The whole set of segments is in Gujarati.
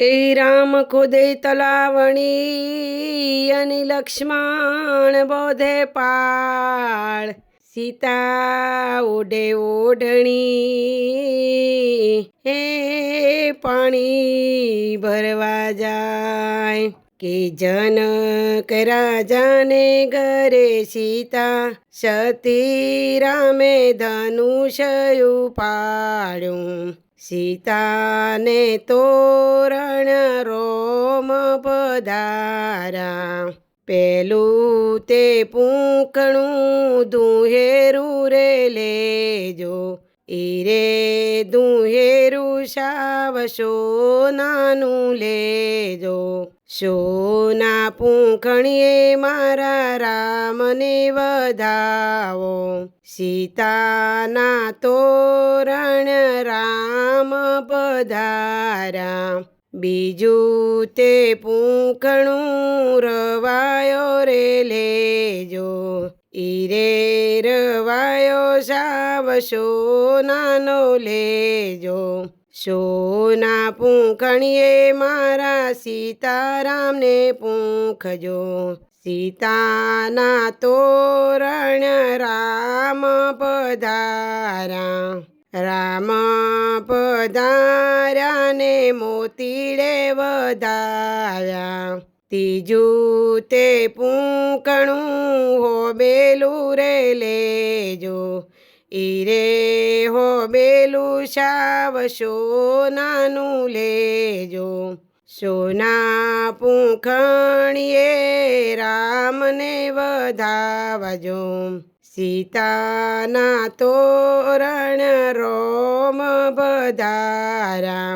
એ રામ ખુદે તલાવણી અને લક્ષ્મણ બોધે પાળ. સીતા ઓઢે ઓઢણી, હે પાણી ભરવા જાય. કે જનક રાજાને ઘરે સીતા, સતી રામે ધનુષ ઉપાડ્યું સીતાને તોરણ રોમ પધારા. પેલું તે પૂંકણું દુહેરું રે લેજો. ઈરે દુહેરું સાવ સોનાનું લેજો. સોના પૂંખણીએ મારા રામને વધાવો. સીતાના તોરણ રામ પધારા બીજું તે પૂંખણું રવાયો રે લેજો. ઈરે રવાયો સાવ સોનાનો લેજો. સોના પૂંખણીએ મારા સીતારામને પૂંખજો. સીતાના તોરણ રામ પધારા રામ પધારાને મોતીડે વધાયા. ત્રીજું તે પૂંકણું હોબેલું રે લેજો. ઈરે હો બેલું શાવ સોનાનું લેજો. સોના પૂંખણીએ રામને વધાવજો. સીતાના તોરણ રોમ પધારા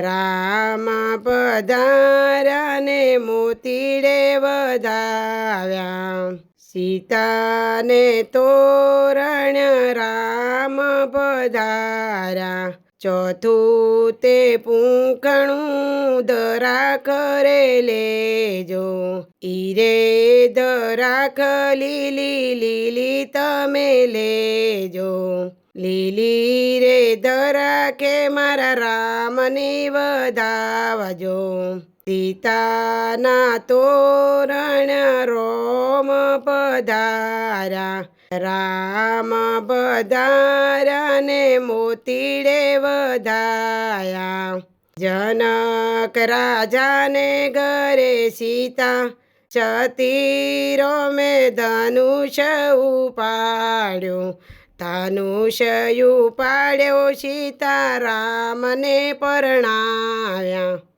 રામ પધાર્યા ને મોતીડે વધાવ્યા સીતાને તોરણ રામ પધારા ચોથું તે પૂંખણું દરા કરે લેજો. ઈરે દરાખ લીલી લીલી તમે લેજો. લીલી રે દરા કે મારા રામની વધાવજો. સીતાના તોરણ રોમ પધારા. રામ પધાર્યા ને મોતીડે વધાયા. જનક રાજાને ઘરે સીતા ચતીરો મેં ધનુષ ઉપાડ્યું. ધનુષ ઉપાડ્યો, સીતા રામને પરણાવ્યા.